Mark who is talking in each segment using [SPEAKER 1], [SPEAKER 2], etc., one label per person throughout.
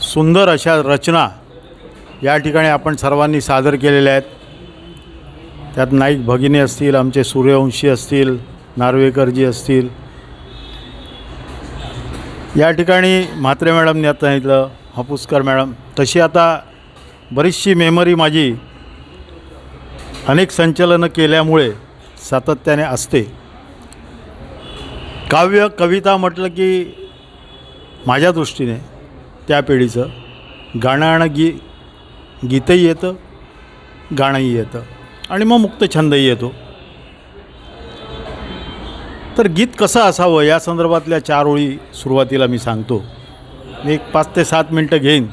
[SPEAKER 1] सुंदर अशा रचना या ठिकाणी आपण सर्वांनी सादर केलेल्या आहेत. त्यात नाईक भगिनी असतील आमचे सूर्यवंशी असतील नार्वेकरजी असतील. या ठिकाणी म्हात्रे मॅडमने आता सांगितलं हापूसकर मॅडम तशी आता बरीचशी मेमरी माझी अनेक संचलनं केल्यामुळे सातत्याने असते. काव्य कविता म्हटलं की माझ्या दृष्टीने त्या पिढीचं गाणं आणि गी गीतही येतं गाणंही येतं आणि मग मुक्त छंदही येतो. तर गीत कसं असावं या संदर्भातल्या चार ओळी सुरुवातीला मी सांगतो. मी एक पाच ते सात मिनटं घेईन.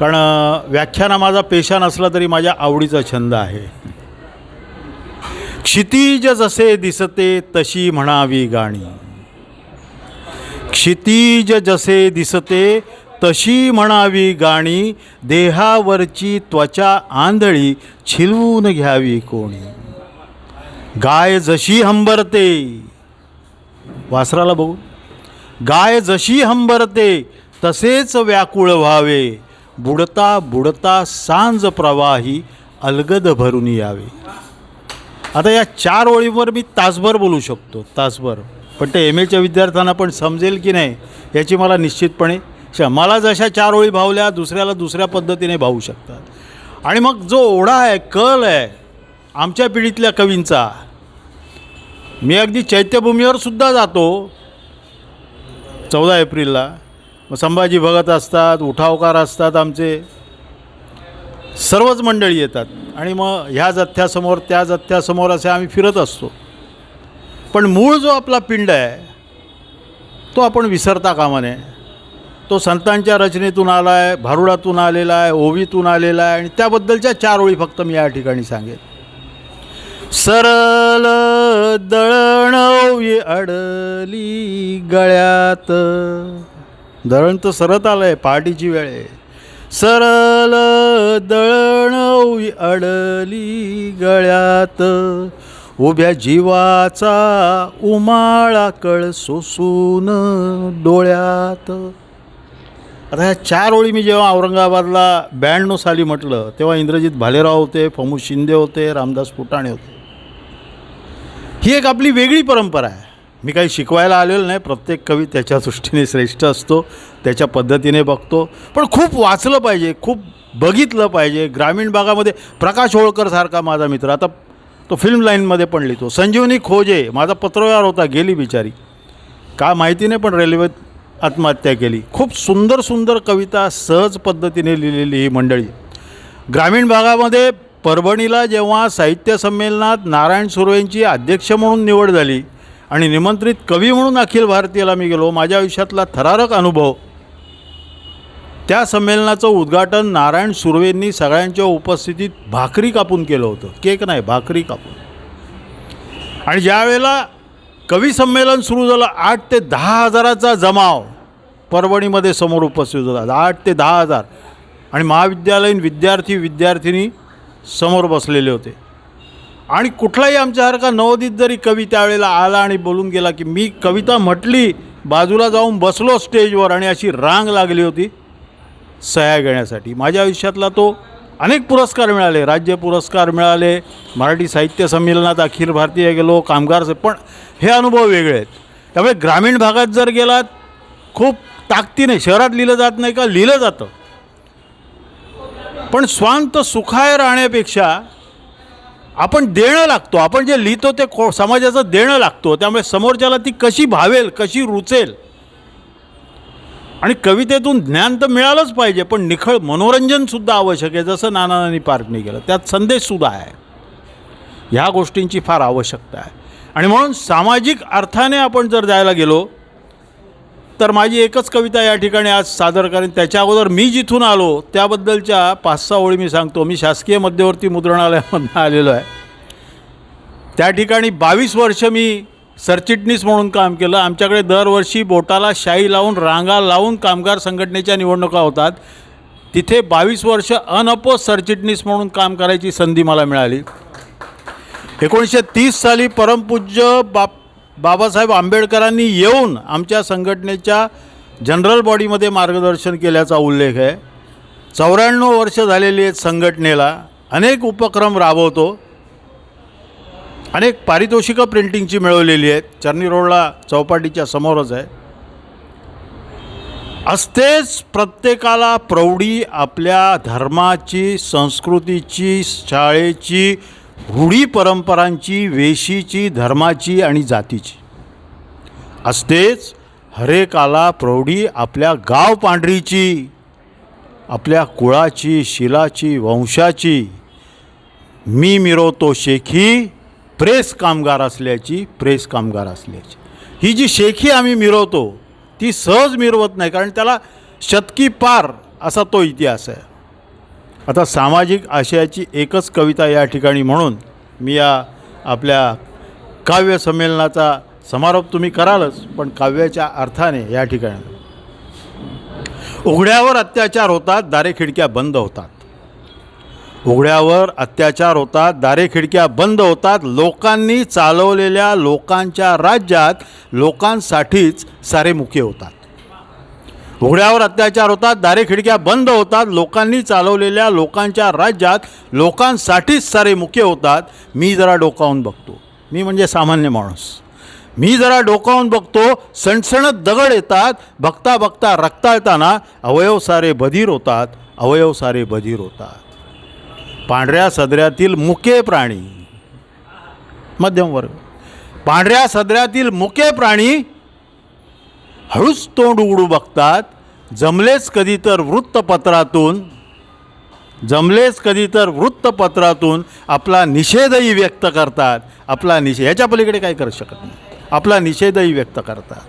[SPEAKER 1] कारण व्याख्याना माझा पेशा नसला तरी माझ्या आवडीचा छंद आहे. क्षितिज जसे दिसते तशी म्हणावी गाणी. क्षितिज जसे दिसते तशी म्हणावी गाणी देहावरची त्वचा आंधळी छिलवून घ्यावी कोणी. गाय जशी हंबरते वासराला बघू. गाय जशी हंबरते तसेच व्याकुळ व्हावे. बुडता बुडता सांज प्रवाही अलगद भरून यावे. आता या चार ओळींवर मी तासभर बोलू शकतो तासभर. पण ते एम एच्या विद्यार्थ्यांना पण समजेल की नाही याची मला निश्चितपणे श मला जशा चार ओळी भावल्या दुसऱ्याला दुसऱ्या पद्धतीने भावू शकतात. आणि मग जो ओढा आहे कल आहे आमच्या पिढीतल्या कवींचा मी अगदी चैत्यभूमीवर सुद्धा जातो. चौदा एप्रिलला. मग संभाजी भगत असतात उठावकार असतात आमचे. सर्वच मंडळी येतात. आणि मग ह्या जथ्यासमोर त्या जथ्यासमोर असे आम्ही फिरत असतो. पण मूळ जो आपला पिंड आहे तो आपण विसरता कामा नये तो संतांच्या रचनेतून आला आहे भारुडातून आलेला आहे ओवीतून आलेला आहे आणि त्याबद्दलच्या चार ओळी फक्त मी या ठिकाणी सांगेन. सरल दळणवी अडली गळ्यात. दळण तर सरत आलं आहे पहाटीची वेळ आहे. सरल दळणवी अडली गळ्यात. उभ्या जीवाचा उमाळा कळ सोसून डोळ्यात. आता ह्या चार ओळी मी जेव्हा औरंगाबादला ब्याण्णव साली म्हटलं तेव्हा इंद्रजित भालेराव होते फमू शिंदे होते रामदास फुटाणे होते. ही एक आपली वेगळी परंपरा आहे. मी काही शिकवायला आलेलो नाही प्रत्येक कवी त्याच्या दृष्टीने श्रेष्ठ असतो त्याच्या पद्धतीने बघतो. पण खूप वाचलं पाहिजे खूप बघितलं पाहिजे. ग्रामीण भागामध्ये प्रकाश होळकरसारखा माझा मित्र. आता तो फिल्म लाईनमध्ये पण लिहितो. संजीवनी खोजे माझा पत्रव्यवहार होता गेली बिचारी. का माहिती नाही पण रेल्वेत आत्महत्या केली. खूप सुंदर सुंदर कविता सहज पद्धतीने लिहिलेली ही मंडळी. ग्रामीण भागामध्ये परभणीला जेव्हा साहित्य संमेलनात नारायण सुर्वेंची अध्यक्ष म्हणून निवड झाली आणि निमंत्रित कवी म्हणून अखिल भारतीयला मी गेलो माझ्या आयुष्यातला थरारक अनुभव त्या संमेलनाचं उद्घाटन नारायण सुर्वेंनी सगळ्यांच्या उपस्थितीत भाकरी कापून केलं होतं. केक नाही भाकरी कापून. आणि ज्यावेळेला कवी संमेलन सुरू झालं आठ ते दहा हजाराचा जमाव परभणीमध्ये समोर उपस्थित होता. आठ ते दहा हजार. आणि महाविद्यालयीन विद्यार्थी विद्यार्थिनी समोर बसलेले होते. आणि कुठलाही आमच्यासारखा नवोदित जरी कवी त्यावेळेला आला आणि बोलून गेला की मी कविता म्हटली बाजूला जाऊन बसलो स्टेजवर आणि अशी रांग लागली होती सह्या घेण्यासाठी. माझ्या आयुष्यातला तो अनेक पुरस्कार मिळाले. राज्य पुरस्कार मिळाले मराठी साहित्य संमेलनात अखिल भारतीय गेलो कामगार पण हे अनुभव वेगळे आहेत. त्यामुळे ग्रामीण भागात जर गेलात खूप ताकदीने शहरात लिहिलं जात नाही का लिहिलं जातं. पण स्वांत सुखाय राहण्यापेक्षा आपण देणं लागतो. आपण जे लिहितो ते को समाजाचं देणं लागतो. त्यामुळे समोरच्याला ती कशी भावेल कशी रुचेल आणि कवितेतून ज्ञान तर मिळालंच पाहिजे पण निखळ मनोरंजनसुद्धा आवश्यक आहे जसं नानांनी पार्कने केलं. त्यात संदेशसुद्धा आहे. ह्या गोष्टींची फार आवश्यकता आहे. आणि म्हणून सामाजिक अर्थाने आपण जर जायला गेलो तर माझी एकच कविता या ठिकाणी आज सादर करेन. त्याच्या अगोदर मी जिथून आलो त्याबद्दलच्या पाच सहा ओळी मी सांगतो. मी शासकीय मध्यवर्ती मुद्रणालयामधून आलेलो आहे. त्या ठिकाणी बावीस वर्ष मी सरचिटणीस म्हणून काम केलं. आमच्याकडे दरवर्षी बोटाला शाई लावून रांगा लावून कामगार संघटनेच्या निवडणुका होतात. तिथे बावीस वर्ष अनअपोज सरचिटणीस म्हणून काम करायची संधी मला मिळाली. एकोणीसशे तीस साली परमपूज्य बाप बाबासाहेब आंबेडकरांनी येऊन आमच्या संघटनेच्या जनरल बॉडीमध्ये मार्गदर्शन केल्याचा उल्लेख आहे. चौऱ्याण्णव वर्ष झालेली आहेत संघटनेला. अनेक उपक्रम राबवतो. अनेक पारितोषिकं प्रिंटिंगची मिळवलेली आहेत. चर्नी रोडला चौपाटीच्या समोरच आहे. असतेच प्रत्येकाला प्रौढी आपल्या धर्माची संस्कृतीची शाळेची रूढी परंपरांची वेशीची धर्माची आणि जातीची. असतेच हरेकाला प्रौढी आपल्या गाव पांढरीची आपल्या कुळाची शिलाची वंशाची. मी मिरवतो शेखी प्रेस कामगार असल्याची प्रेस कामगार असल्याची. ही जी शेखी आम्ही मिरवतो ती सहज मिरवत नाही कारण त्याला शतकी पार असा तो इतिहास आहे. आता सामाजिक आशयाची एकच कविता या ठिकाणी म्हणून मी या आपल्या काव्य संमेलनाचा समारोप तुम्ही करालच पण काव्याच्या अर्थाने या ठिकाणी. उघड्यावर अत्याचार होतात दारे खिडक्या बंद होतात. उघड्यावर अत्याचार होतात दारे खिडक्या बंद होतात. लोकांनी चालवलेल्या लोकांच्या राज्यात लोकांसाठीच सारे मुके होतात. उघड्यावर अत्याचार होतात दारे खिडक्या बंद होतात. लोकांनी चालवलेल्या लोकांच्या राज्यात लोकांसाठीच सारे मुके होतात. मी जरा डोकावून बघतो. मी म्हणजे सामान्य माणूस. मी जरा डोकावून बघतो सणसणत दगड येतात. बघता बघता रक्ताळताना अवयव सारे बधीर होतात अवयव सारे बधीर होतात. पांढऱ्या सदऱ्यातील मुके प्राणी. मध्यम वर्ग. पांढऱ्या सदऱ्यातील मुके प्राणी हळूच तोंड उघडू बघतात. जमलेच कधी तर वृत्तपत्रातून जमलेच कधी तर वृत्तपत्रातून आपला निषेधही व्यक्त करतात. आपला निषेध ह्याच्या पलीकडे काय करू शकत नाही. आपला निषेधही व्यक्त करतात.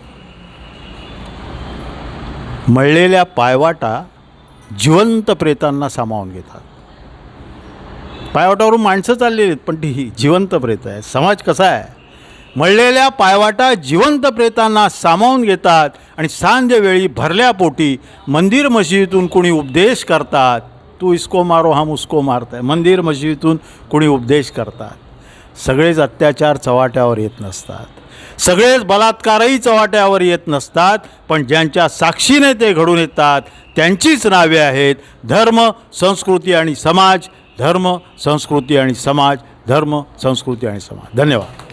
[SPEAKER 1] मळलेल्या पायवाटा जिवंत प्रेतांना सामावून घेतात. पायवाटावरून माणसं चाललेली आहेत पण ती ही जिवंत प्रेत आहे. समाज कसा आहे? मळलेल्या पायवाटा जिवंत प्रेतांना सामावून घेतात आणि सांजवेळी भरल्या पोटी मंदिर मशिदीतून कोणी उपदेश करतात. तू इसको मारो हम उसको आहे मंदिर मशिदीतून कोणी उपदेश करतात. सगळेच अत्याचार चव्हाट्यावर येत नसतात. सगळेच बलात्कारही चव्हाट्यावर येत नसतात पण ज्यांच्या साक्षीने ते घडून येतात त्यांचीच नावे आहेत. धर्म संस्कृती आणि समाज धर्म संस्कृती आणि समाज धर्म संस्कृती आणि समाज. धन्यवाद.